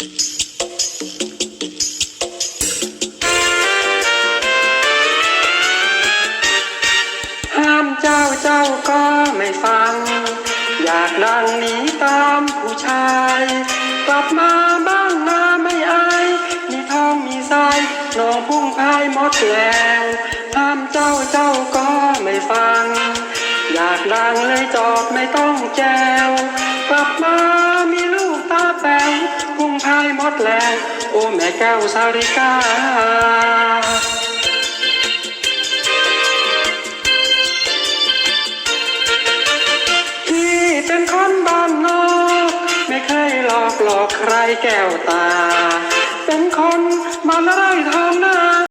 ห้ามเจ้าเจ้าก็ไม่ฟัง อยากดังหนีตามผู้ชาย กลับมาบ้างมาไม่อาย มีทองมีทรายนองพุ่งพายหมดแล้วห้ามเจ้าเจ้าก็ไม่ฟัง อยากดังเลยจอดไม่ต้องแจวกลับมา หมดแล้ว โอ้แม่แก้วสาริกาพี่เป็นคนบ้านนอก ไม่เคยหลอกหลอกใครแก้วตา